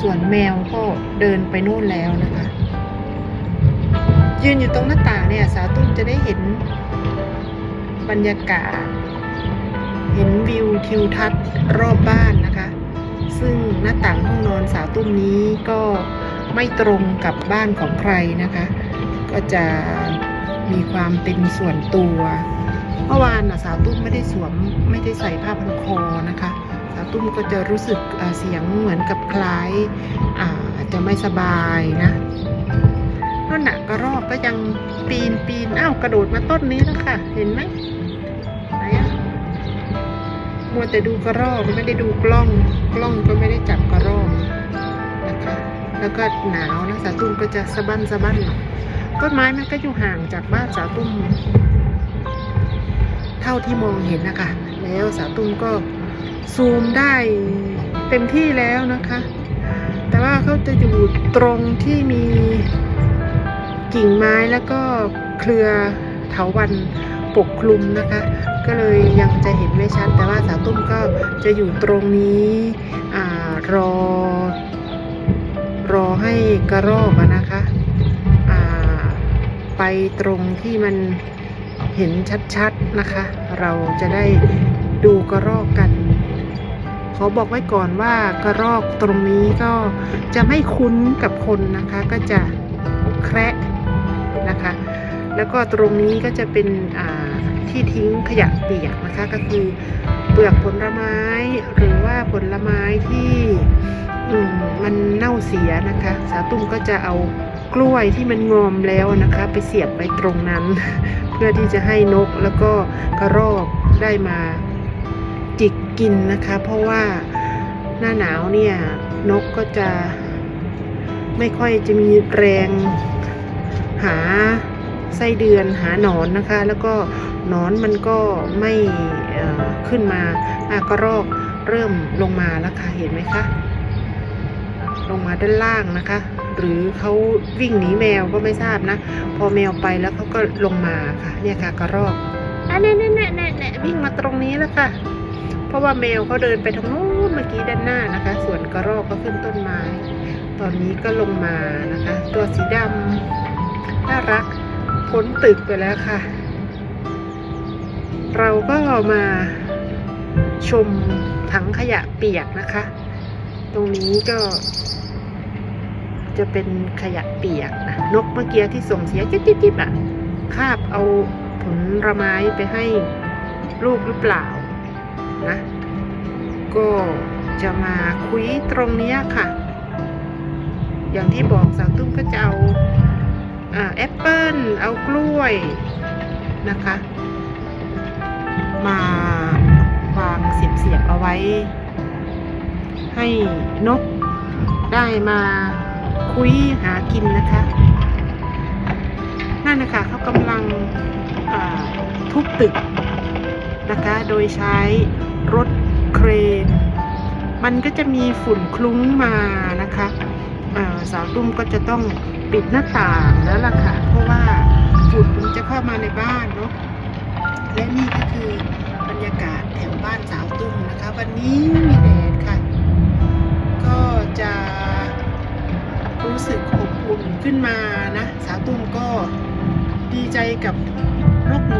ส่วนแมวก็เดินไปนู่นแล้วนะคะ ยืนอยู่ตรงหน้าต่างเนี่ย สาวตุ้มจะได้เห็นบรรยากาศ เห็นวิวทิวทัศน์รอบบ้านนะคะ ซึ่งหน้าต่างห้องนอนสาวตุ้มนี้ก็ไม่ตรงกับบ้านของใครนะคะ ก็จะมีความเป็นส่วนตัว เมื่อวานนะสาวตุ้มไม่ได้สวมไม่ได้ใส่ผ้าพันคอนะคะ ตุ้มก็จะรู้สึกเสียงเหมือนกับคล้ายอาจจะไม่สบายนะนั่นน่ะกระรอกก็ยังปีนปีนอ้าวกระโดดมาต้นนี้แล้วค่ะ เห็นไหมไหนอะมัวแต่ดูกระรอกไม่ได้ดูกล้อง กล้องก็ไม่ได้จับกระรอกนะคะ แล้วก็หนาวนะสาวตุ้มก็จะสะบั้นสะบั้นหน่อยต้นไม้มันก็อยู่ห่างจากบ้านสาวตุ้มเท่าที่มองเห็นนะคะ แล้วสาวตุ้มก็ ซูมได้เต็มที่แล้วนะคะ แต่ว่าเขาจะอยู่ตรงที่มีกิ่งไม้แล้วก็เครือเถาวันปกคลุมนะคะ ก็เลยยังจะเห็นไม่ชัด แต่ว่าสาวตุ้มก็จะอยู่ตรงนี้อรอ รอให้กระรอกนะคะไปตรงที่มันเห็นชัดๆนะคะ เราจะได้ดูกระรอกกัน อบอกไว้ก่อนว่ากระรอกตรงนี้ก็จะไม่คุ้นกับคนนะคะ ก็จะแคระนะคะ แล้วก็ตรงนี้ก็จะเป็นที่ทิ้งขยะเปียกนะคะ ก็คือเปลือกผลไม้หรือว่าผลไม้ที่มมันเน่าเสียนะคะ สาวตุ้มก็จะเอากล้วยที่มันงอมแล้วนะคะ ไปเสียบไปตรงนั้น เพื่อที่จะให้นกแล้วก็กระรอกได้มา กินนะคะ เพราะว่าหน้าหนาวเนี่ยนกก็จะไม่ค่อยจะมีแรงหาไส้เดือนหาหนอนนะคะ แล้วก็หนอนมันก็ไม่ขึ้นมาอากระรอกเริ่มลงมาแล้วค่ะเห็นไหมคะลงมาด้านล่างนะคะ หรือเขาวิ่งหนีแมวก็ไม่ทราบนะ พอแมวไปแล้วเขาก็ลงมาค่ะ เนี่ยค่ะกระรอกอันนี้แน่แน่แน่แน่วิ่งมาตรงนี้แล้วค่ะ เพราะว่าแมวเขาเดินไปทางโน้นเมื่อกี้ด้านหน้านะคะ ส่วนกระรอกก็ขึ้นต้นไม้ ตอนนี้ก็ลงมานะคะ ตัวสีดำน่ารักพ้นตึกไปแล้วค่ะ เราก็มาชมถังขยะเปียกนะคะ ตรงนี้ก็ จะเป็นขยะเปียกนะนกเมื่อกี้ที่ส่งเสียจิ๊บจิ๊บจิ๊บอะคาบเอาผลไม้ไปให้ลูกหรือเปล่า นะ ก็จะมาคุยตรงนี้ค่ะ อย่างที่บอกสาวตุ้มก็จะเอาแอปเปิลเอากล้วยนะคะ มาวางเสียบๆเอาไว้ ให้นกได้มาคุยหากินนะคะ นั่นนะคะเขากำลังทุบตึกนะคะ โดยใช้ รถเครน มันก็จะมีฝุ่นคลุ้งมานะคะสาวตุ้มก็จะต้องปิดหน้าต่างแล้วล่ะค่ะ เพราะว่าฝุ่นมันจะเข้ามาในบ้านเนาะและนี่ก็คือบรรยากาศแถวบ้านสาวตุ้มนะคะ วันนี้มีแดดค่ะ ก็จะรู้สึกอบอุ่นขึ้นมานะ สาวตุ้มก็ดีใจกับนกหนู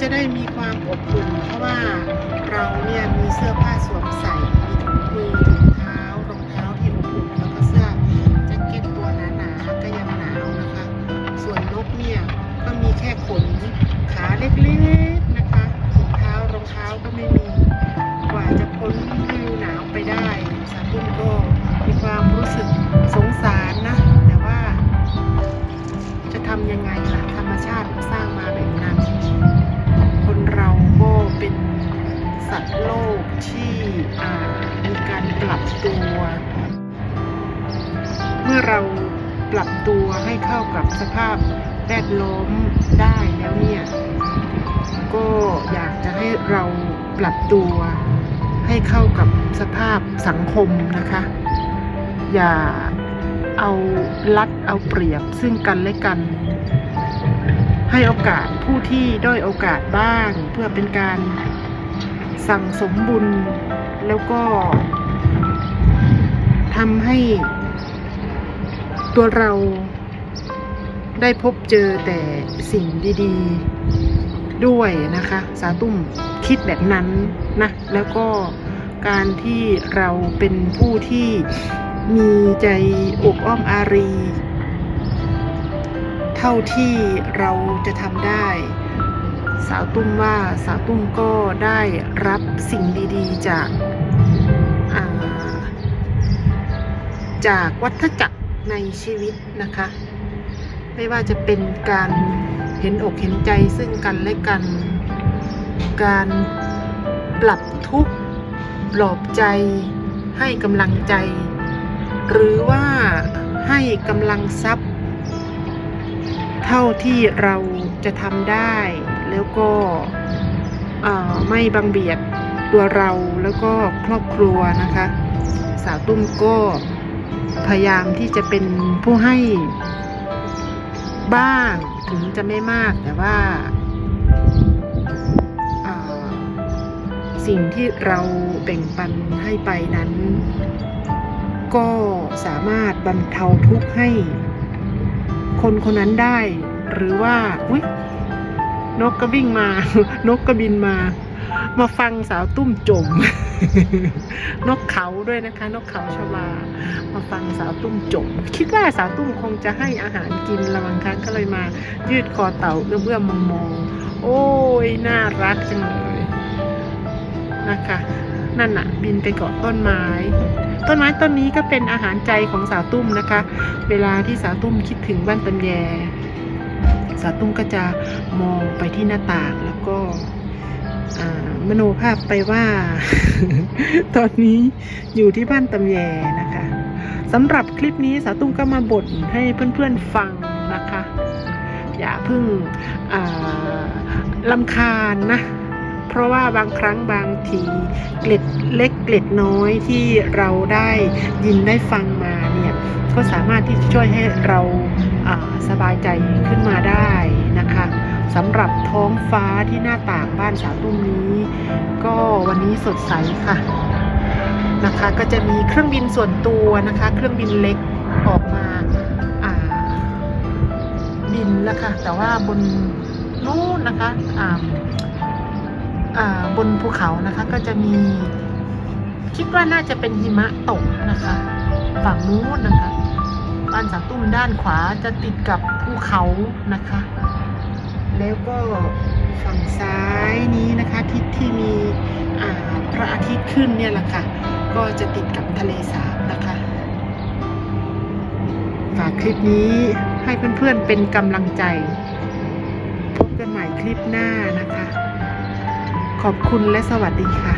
จะได้มีความอบอุ่นเพราะว่าเราเนี่ยมีเสื้อผ้าสวมใส่ เข้ากับสภาพแวดล้อมได้แล้วเนี่ย ก็อยากจะให้เราปรับตัวให้เข้ากับสภาพสังคมนะคะ อย่าเอาลัดเอาเปรียบซึ่งกันและกัน ให้โอกาสผู้ที่ด้อยโอกาสบ้าง เพื่อเป็นการสั่งสมบุญ แล้วก็ทำให้ตัวเรา ได้พบเจอแต่สิ่งดีๆด้วยนะคะ สาตุ้มคิดแบบนั้นนะ แล้วก็การที่เราเป็นผู้ที่มีใจอบอ้อมอารี เท่าที่เราจะทำได้ สาวตุ้มว่าสาวตุ้มก็ได้รับสิ่งดีๆจากาจากวัฏจักรในชีวิตนะคะ ไม่ว่าจะเป็นการเห็นอกเห็นใจซึ่งกันและกัน การปรับทุกข์ปลอบใจ ให้กำลังใจ หรือว่าให้กำลังทรัพย์ เท่าที่เราจะทำได้ แล้วก็ไม่บังเบียดตัวเราแล้วก็ครอบครัวนะคะ สาวตุ้มก็พยายามที่จะเป็นผู้ให้ บ้างถึงจะไม่มากแต่ว่า สิ่งที่เราแบ่งปันให้ไปนั้น ก็สามารถบรรเทาทุกข์ให้ คนคนนั้นได้ หรือว่าอุ๊ยนกก็วิ่งมา นกก็บินมา มาฟังสาวตุ้มจม นกเขาด้วยนะคะ นกเขาชวา มาฟังสาวตุ้มจมคิดว่าสาวตุ้มคงจะให้อาหารกินละมังคะก็เลยมา ยืดคอเต่าเอื้อมเอื้อมองมองๆโอ้ย น่ารักจังเลยนะคะ นั่นน่ะ บินไปเกาะต้นไม้ ต้นไม้ต้นนี้ก็เป็นอาหารใจของสาวตุ้มนะคะ เวลาที่สาวตุ้มคิดถึงบ้านตำแยสาวตุ้มก็จะมองไปที่หน้าต่างแล้วก็ มโนภาพไปว่า ตอนนี้อยู่ที่บ้านตำแยนะคะสำหรับคลิปนี้สาวตุ้มก็มาบ่นให้เพื่อนๆฟังนะคะ อย่าเพิ่งลำคาญนะ เพราะว่าบางครั้งบางทีเกล็ดเล็กเกล็ดน้อยที่เราได้ยินได้ฟังมาเนี่ยก็สามารถที่จะช่วยให้เราสบายใจขึ้นมาได้นะคะ สำหรับท้องฟ้าที่หน้าต่างบ้านสาวตุ้มนี้ ก็วันนี้สดใสค่ะนะคะก็จะมีเครื่องบินส่วนตัวนะคะ เครื่องบินเล็กออกมาบินแล้วค่ะ แต่ว่าบนนู้นนะคะอ่าอ่าบนภูเขานะคะก็จะมี คิดว่าน่าจะเป็นหิมะตกนะคะ ฝั่งนู้นนะคะบ้านสาวตุ้มด้านขวาจะติดกับภูเขานะคะ แล้วก็ฝั่งซ้ายนี้นะคะทิศที่มีพระอาทิตย์ขึ้นเนี่ยแหละค่ะ ก็จะติดกับทะเลสาบนะคะ ฝากคลิปนี้ให้เพื่อนๆเป็นกำลังใจ พบกันใหม่คลิปหน้านะคะ ขอบคุณและสวัสดีค่ะ